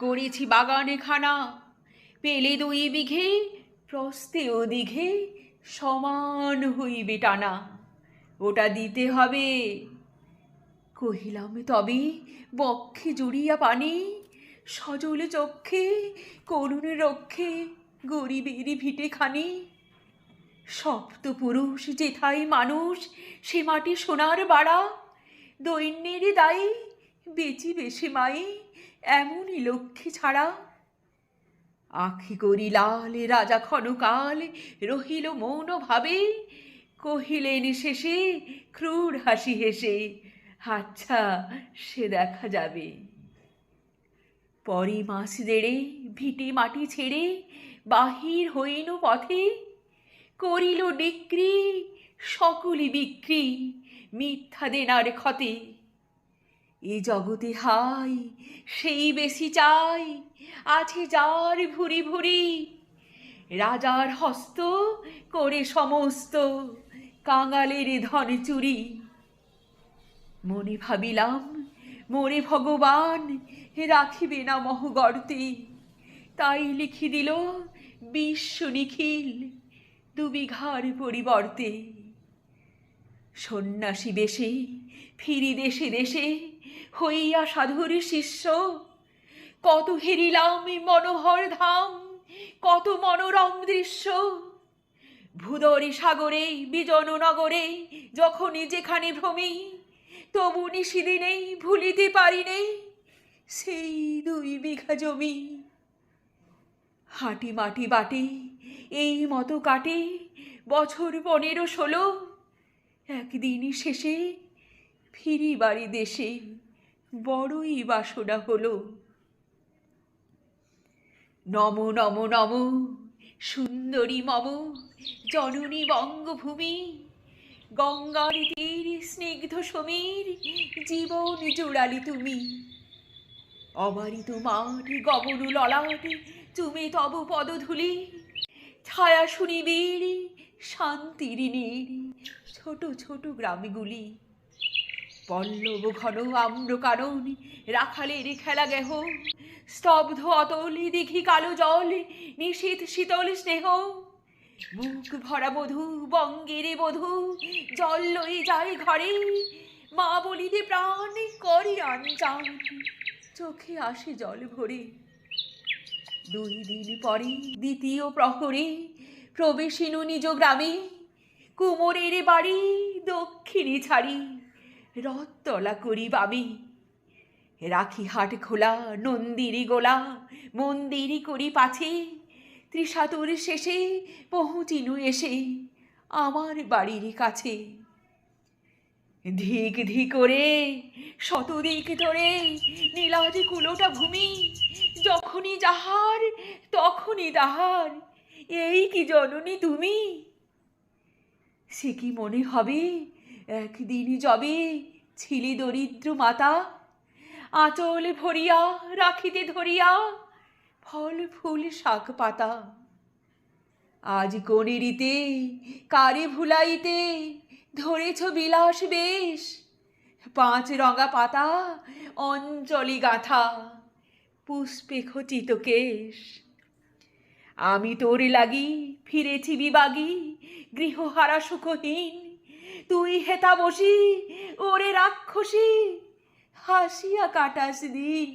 করেছি বাগানে খানা। পেলে দুই বিঘে, প্রস্তে ও দিঘে সমান হইবে টানা। ওটা দিতে হবে। কহিলাম, তবে বক্ষে জুড়িয়া পানি, সজল চক্ষে, করুণ রক্ষে, গরিবের ভিটে খানি। সপ্ত পুরুষ যেথায় মানুষ, সে মাটি সোনার বাড়া। দৈন্যের দায়ী বেচি বেশি মাই এমনই লক্ষ্মী ছাড়া। আখি করি লাল রাজা ক্ষণকাল, রহিল মৌন ভাবে কহিলেন শেষে, ক্রূর হাসি হেসে আচ্ছা সে দেখা যাবে। পরে মাস দেড়ে ভিটে মাটি ছেড়ে, বাহির হইন পথে, করিল ডিক্রি সকলি বিক্রি, মিথ্যা দেনার ক্ষতে। এ জগতে হাই, সেই বেশি চাই, আছে যার ভুরি ভুরি। রাজার হস্ত করে সমস্ত কাঙালের ধন চুরি। মনে ভাবিলাম মোরে ভগবান, রাখিবে না মহগর্তে। তাই লিখি দিল বিশ্ব নিখিল দুবিঘার পরিবর্তে। সন্ন্যাসী বেশে ফিরি দেশে দেশে হইয়া সাধুর শিষ্য। কত হেরিলাম মনোহর ধাম, কত মনোরম দৃশ্য। ভূদরি সাগরে, বিজন নগরে, যখনই যেখানে ভ্রমি, তবু নিশিদিনেই ভুলিতে পারি নেই সেই দুই বিঘা জমি। হাঁটি মাটি বাটে, এই মতো কাটে বছর পনেরো ষোলো। একদিন শেষে ফিরি বাড়ি দেশে বড়ই বাসনা হলো। নম নম নম, সুন্দরী মম, জননী বঙ্গভূমি, গঙ্গার তীর, স্নিগ্ধ সমীর, জীবন জোড়ালি তুমি। অবারিত মাঠ গগন ললাট, তুমি তব পদধূলি ছায়া শুনিবীর শান্তির নীর, ছোট ছোট গ্রামগুলি। পল্লব ঘন আম্র কারণ রাখালের খেলা গেহ। স্তব্ধ অতল দিঘি কালো জল নিশীত শীতল স্নেহ। মুখ ভরা বধূ, বঙ্গের বধূ, জল লয়ে যায় ঘরে। মা বলিতে প্রাণ করি আনচান চোখে আসে জল ভরে। দুই দিন পরে দ্বিতীয় প্রহরে প্রবেশিনু নিজ গ্রামে। কুমোরের বাড়ি দক্ষিণে ছাড়ি। রথতলা করি বামে রাখি হাট খোলা নন্দিরি গোলা, মন্দিরি করি পাছে। ত্রিশাতুর শেষে পৌঁছিনু এসে আমার বাড়ির কাছে। ধিক ধি করে, শতদিক ধরে নীলাজ কুলোটা ভূমি, যখনই যাহার, তখনই তাহার। এই কি জননী তুমি? সে কি মনে হবে একদিনই যবে ছিলি দরিদ্র মাতা, আঁচল ভরিয়া, রাখিতে ধরিয়া, ফল, ফুল, শাক, পাতা। আজ কোনেরিতে, কারে ভুলাইতে ধরেছ বিলাস বেশ, পাঁচ রঙা পাতা, অঞ্জলি গাথা, পুষ্পে খচিত কেশ। আমি তোর লাগি ফিরেছি বিবাগী, গৃহহারা সুখহীন তুই হেতা বসি, ওরে রাক্ষসী, হাসিয়া কাটাস দিন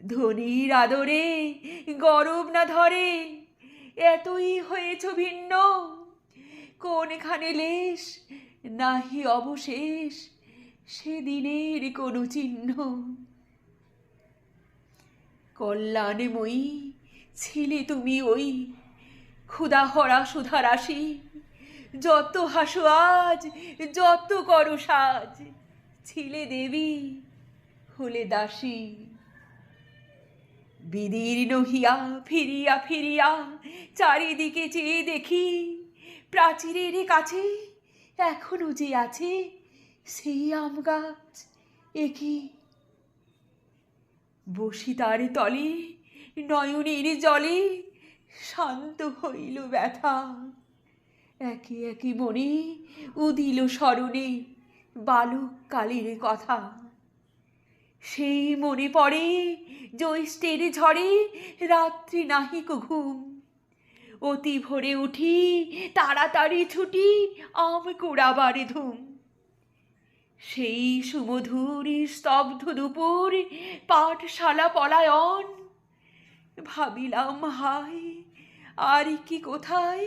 ধনির আদরে গরব না ধরে, এতই হয়েছ ভিন্ন। কোনখানে লেশ, নাহি অবশেষ, সেদিনের কোনো চিহ্ন। কল্যাণময়ী ছিলে তুমি ওই ক্ষুদা হরা সুধা রাশি যত হাসো আজ, যত করো সাজ। ছিলে দেবী, হলে দাসী। বিদীর্ণ হিয়া ফিরিয়া ফিরিয়া, চারিদিকে চেয়ে দেখি, প্রাচীরের কাছে এখনও যে আছে সেই আম গাছ একই বসি তার তলে, নয়নের জলে শান্ত হইল ব্যথা। একে একে মনে উদিল স্মরণে বালক কালের কথা। সেই মনে পড়ে জ্যৈষ্ঠের ঝড়ে রাত্রি নাহিক ঘুম অতি ভোরে উঠি তাড়াতাড়ি ছুটি আম কুড়াবার ধুম। সেই সুমধুর স্তব্ধ দুপুর পাঠশালা পলায়ন। ভাবিলাম হায়, আর কি কোথায়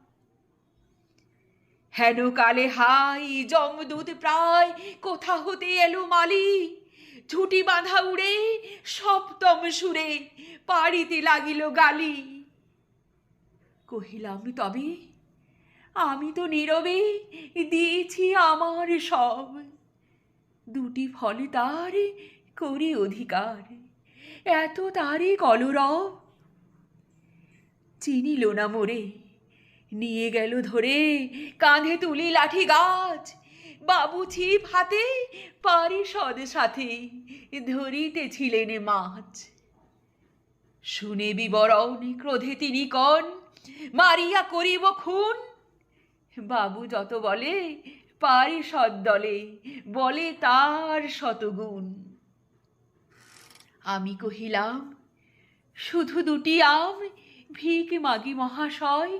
হেন কালে হাই জমদূত প্রায়, কোথা হতে এলো মালি? ঝুটি বাঁধা উড়ে, সপ্তম সুরে পাড়িতে লাগিল গালি। কহিলাম, তবে আমি তো নীরবে দিয়েছি আমার সব। দুটি ফলে তার করি অধিকার। এত তারই কলরব। চিনিল না মোরে নিয়ে গেল ধরে, কাঁধে তুলি লাঠি গাছ, বাবু ছিপ হাতে, পারি পারিষদ সাথে, ধরিতেছিলেন মাছ। শুনে বিবরণ ক্রোধে তিনি কন, মারিয়া করিব খুন। বাবু যত বলে পারিষদ দলে, বলে তার শতগুণ। আমি কহিলাম, শুধু দুটি আম, ভিক মাগি মহাশয়